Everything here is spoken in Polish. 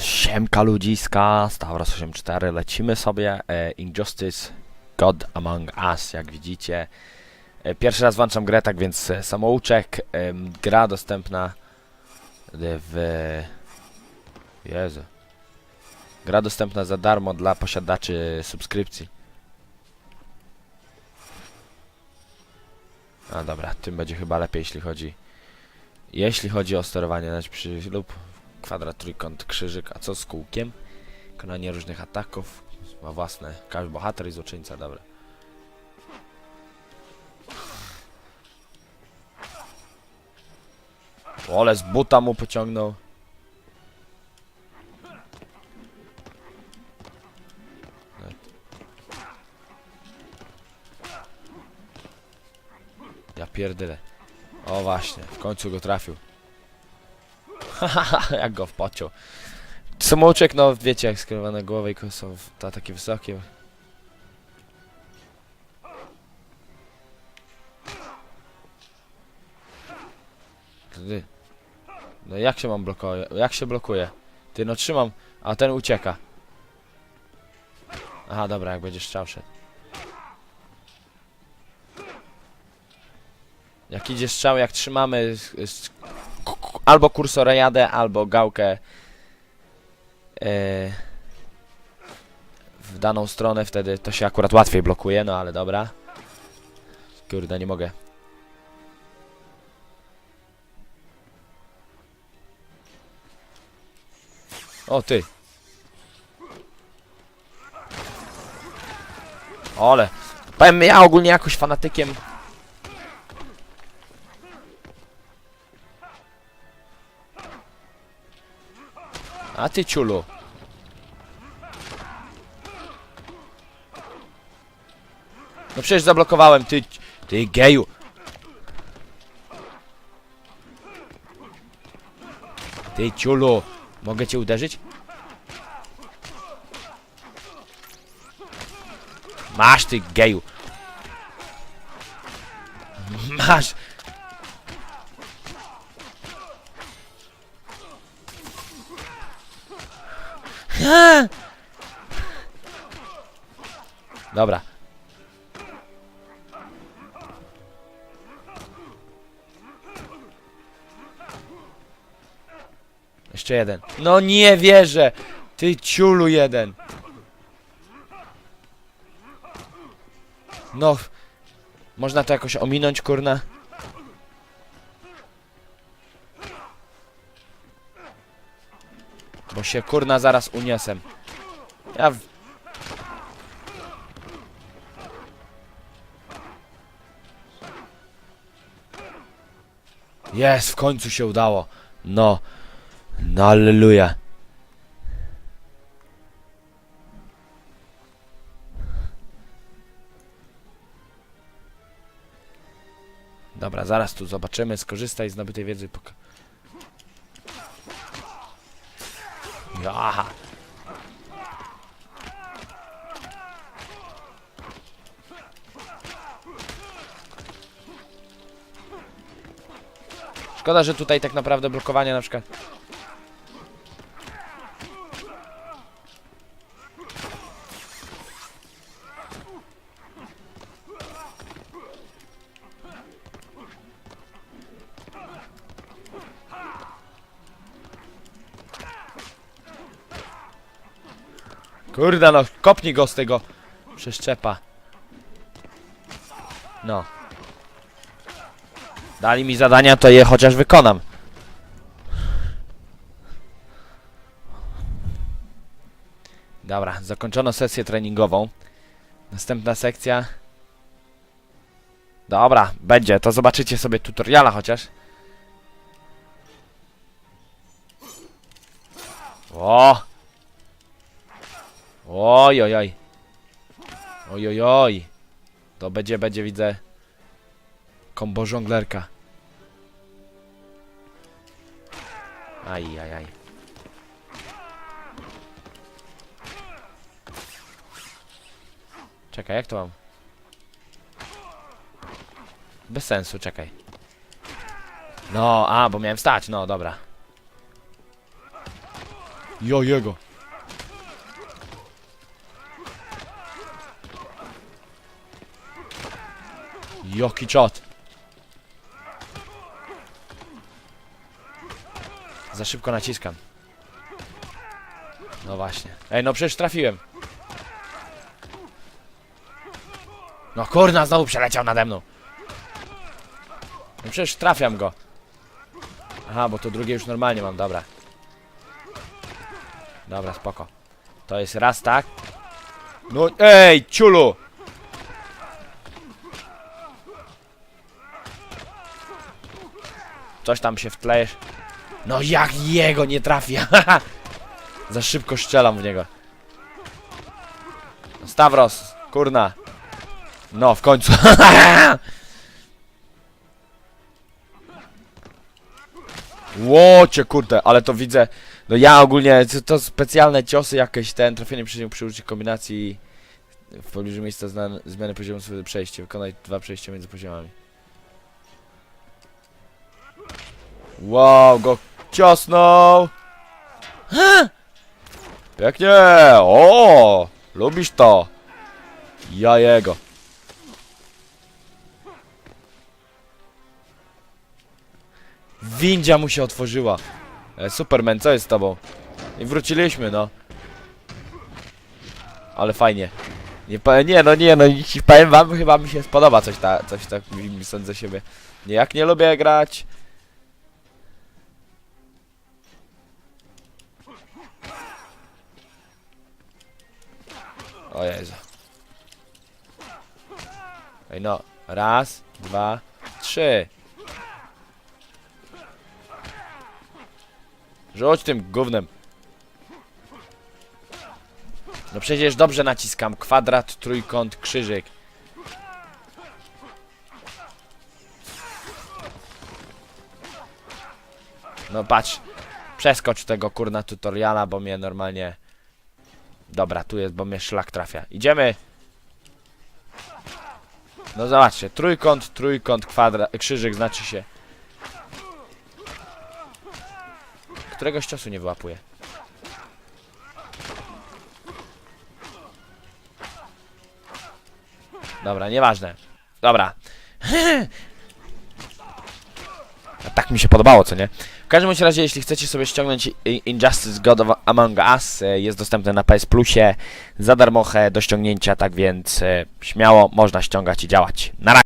Siemka ludziska, Stavros 84, lecimy sobie e, Injustice God Among Us, jak widzicie. E, pierwszy raz włączam grę, tak więc e, samouczek, em, gra dostępna e, w... Jezu. Gra dostępna za darmo dla posiadaczy subskrypcji. A dobra, tym będzie chyba lepiej, jeśli chodzi... Jeśli chodzi o sterowanie na przy lub kwadrat, trójkąt, krzyżyk, a co z kółkiem? Wykonanie różnych ataków, ma własne, każdy bohater i złoczyńca, dobra. Ole z buta mu pociągnął. Ja pierdolę. O właśnie, w końcu go trafił. Jak go wpociął. Samouczek, no wiecie, jak skierowane głowy i są ta takie wysokie. Ty. No jak się mam blokować? Jak się blokuje? Ty no trzymam, a ten ucieka. Aha, dobra, jak będzie strzał szedł. Jak idzie strzał, jak trzymamy albo kursor jadę, albo gałkę e, w daną stronę, wtedy to się akurat łatwiej blokuje, no ale dobra. Kurde, nie mogę. O, ty. Ole. Powiem, ja ogólnie jakoś fanatykiem A ty ciulu. No przecież zablokowałem, ty... Ty geju. Ty ciulu. Mogę cię uderzyć? Masz ty geju. Masz. Dobra. Jeszcze jeden. No nie wierzę! Ty ciulu jeden. No. Można to jakoś ominąć, kurna? Bo się kurna zaraz uniesem. Ja w... Jest, w końcu się udało. No. No alleluja. Dobra, zaraz tu zobaczymy. Skorzystaj z nabytej wiedzy. Poka Aha. Szkoda, że tutaj tak naprawdę blokowanie na przykład. Kurde no, kopnij go z tego przeszczepa. No. Dali mi zadania, to je chociaż wykonam. Dobra, zakończono sesję treningową. Następna sekcja. Dobra, będzie, to zobaczycie sobie tutoriala chociaż. O! Oj, oj, oj. Oj, oj, oj. To będzie, będzie, widzę. Kombo żonglerka. Aj, aj, aj. Czekaj, jak to mam? Bez sensu, czekaj. No, a, bo miałem wstać, no dobra. Jo jego. Joki czot. Za szybko naciskam. No właśnie. Ej, no przecież trafiłem. No kurna, znowu przeleciał nade mną. No przecież trafiam go. Aha, bo to drugie już normalnie mam, dobra. Dobra, spoko. To jest raz tak. No, ej, ciulu! Coś tam się wtlejesz. No jak jego nie trafia? Za szybko strzelam w niego. Stavros, kurna. No, w końcu. Łocie, kurde, ale to widzę. No ja ogólnie, to, to specjalne ciosy jakieś, ten trafienie przeciwnik przy użyciu kombinacji w pobliżu miejsca zmiany poziomu sobie przejście. Wykonaj dwa przejścia między poziomami. Wow, go ciosnął! Pięknie! O! Lubisz to! Ja jego. Windzia mu się otworzyła. E, Superman, co jest z tobą? I wróciliśmy, no. Ale fajnie. Nie, nie, no nie, no powiem wam, chyba mi się spodoba coś ta, coś tak sądzę siebie. Nie, jak nie lubię grać. O Jezu. Ej no, raz, dwa, trzy. Rzuć tym gównem. No przecież dobrze naciskam. Kwadrat, trójkąt, krzyżyk. No patrz. Przeskocz tego kurna tutoriala, bo mnie normalnie... Dobra, tu jest, bo mnie szlak trafia. Idziemy! No zobaczcie. Trójkąt, trójkąt, kwadrat, krzyżyk znaczy się... Któregoś ciosu nie wyłapuje. Dobra, nieważne. Dobra. A tak mi się podobało, co nie? W każdym razie, jeśli chcecie sobie ściągnąć Injustice God of Among Us, e, jest dostępny na PS Plusie za darmochę do ściągnięcia, tak więc e, śmiało można ściągać i działać. Na razie.